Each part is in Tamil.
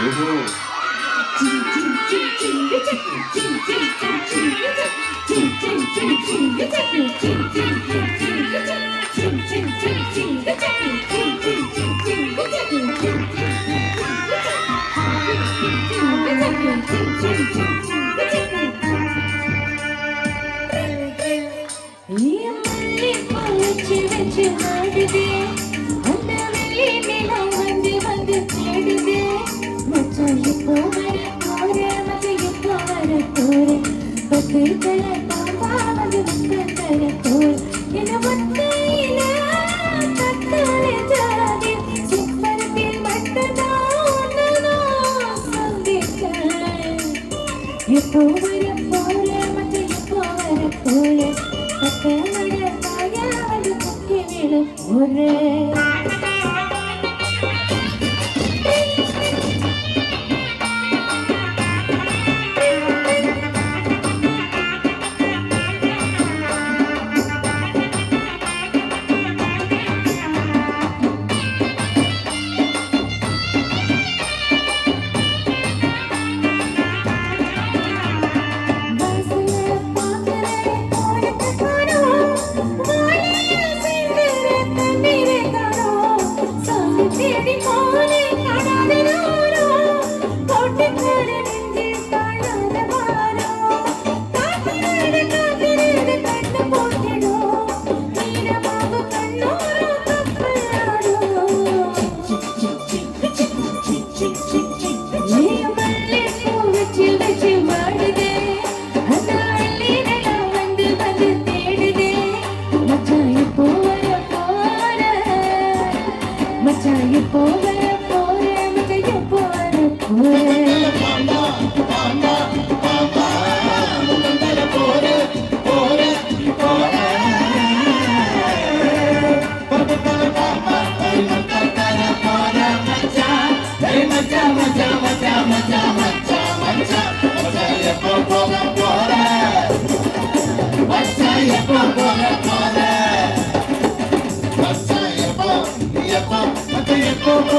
Ching ching எப்போ வர போல மற்ற எப்போ வர போல பக்க நட தாயாவது முக்கிய வேணும் ஒரே chick chick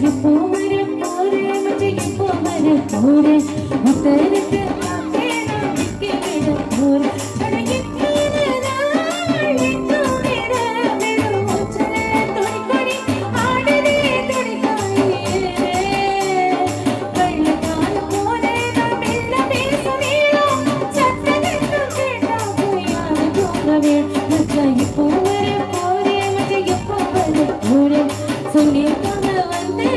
எப்போ வர போற மச்சி எப்போ வர போற முத்தருக்கு இப்போ வர போற மச்ச எப்போ வர போற சொல்லியிருக்க வந்து